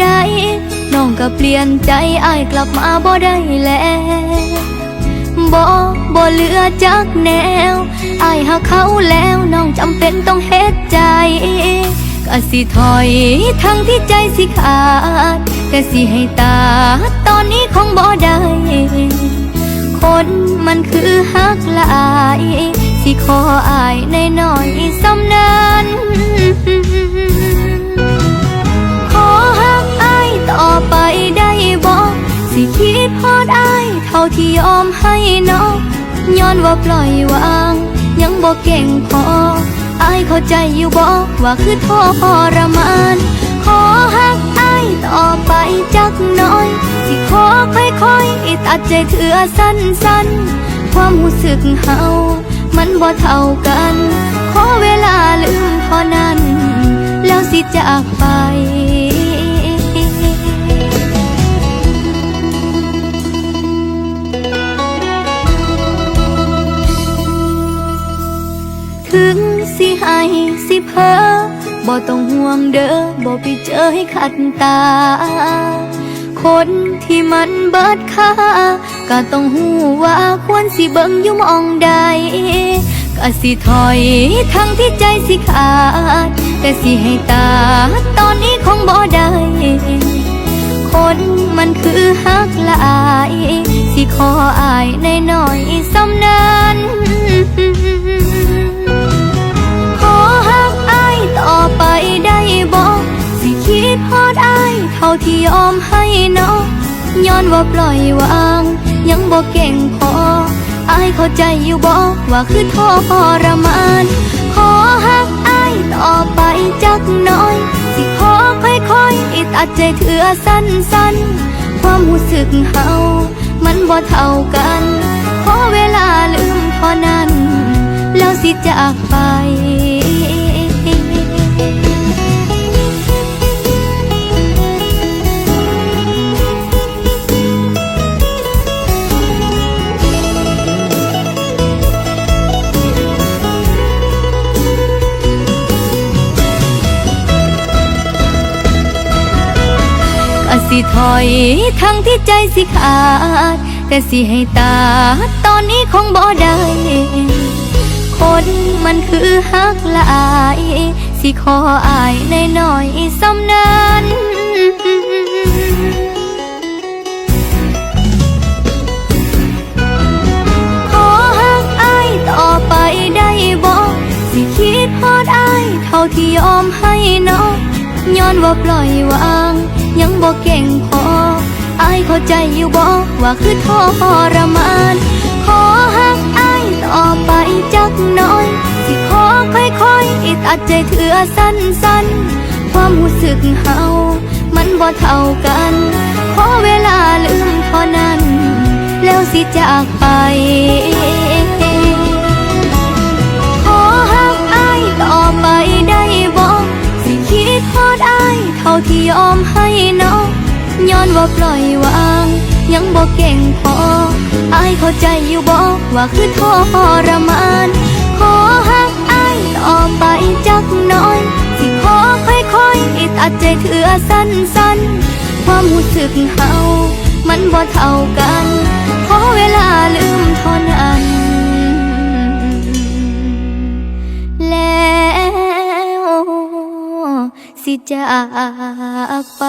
ได้น้องก็เปลี่ยนใจอายกลับมาบ่ได้แล้วบ่บ่เหลือจักแนวอายหาเขาแล้วน้องจำเป็นต้องเฮ็ดใจก็สิถอยทั้งที่ใจสิขาดแต่สิให้ตาตอนนี้คงบ่ได้คนมันคือฮักหลาย สิขออายในน้อยสำนั้น ย้อนว่าปล่อยวาง ยังบอกเก่งพออายเข้าใจอยู่บอกว่าคือทอรมาน ขอฮักอายต่อไปจักน้อย สิขอค่อยๆตัดใจเถือสั้นๆ ความรู้สึกเฮามันบ่เท่ากัน ขอเวลาลืมเท่านั้น แล้วสิจากไป สิให้สิเพอบ่ต้องห่วงเด้อบ่ไปเจอให้ขัดตา คนที่มันเบิดค่าก็ต้องหูว่าควรสิเบิ่งอยู่มองใดก็สิถอยทั้งที่ใจสิขาด แต่สิให้ตาตอนนี้คงบ่ได้คนมันคือฮักหลาย สิขออายในน้อยๆสำนั้น ว่าปล่อยวาง ยังบอกเก่งพออายเข้าใจอยู่บอกว่าคือทอพอรมาน ขอฮักอายต่อไปจักน้อย สิขอค่อยๆตัดใจเถือสั้นๆ ความรู้สึกเฮามันบ่เท่ากัน ขอเวลาลืมเท่านั้น แล้วสิจากไป สิถอยทั้งที่ใจสิขาด แต่สิให้ตาตอนนี้คงบ่ได้คนมันคือฮักหลาย สิขออายในน้อยๆสำนั้นขอฮักอายต่อไปได้บอกสิคิดพอดอายเท่าที่ยอมให้น้องย้อนว่าปล่อยวาง ยังบอกเก่งพออายเข้าใจอยู่บอกว่าคือทรมาน ขอฮักอายต่อไปจักน้อย สิขอค่อยๆตัดใจเถือสั้นๆ ความรู้สึกเฮามันบ่เท่ากัน ขอเวลาลืมเท่านั้น แล้วสิจากไป เท่าที่ยอมให้น้องย้อนว่าปล่อยวาง ยังบอกเก่งพออายเข้าใจอยู่บอกว่าคือทรมาน ขอฮักอายต่อไปจักน้อย สิขอค่อยๆตัดใจเถือสั้นๆ ความรู้สึกเฮามันบ่เท่ากัน สิจากไป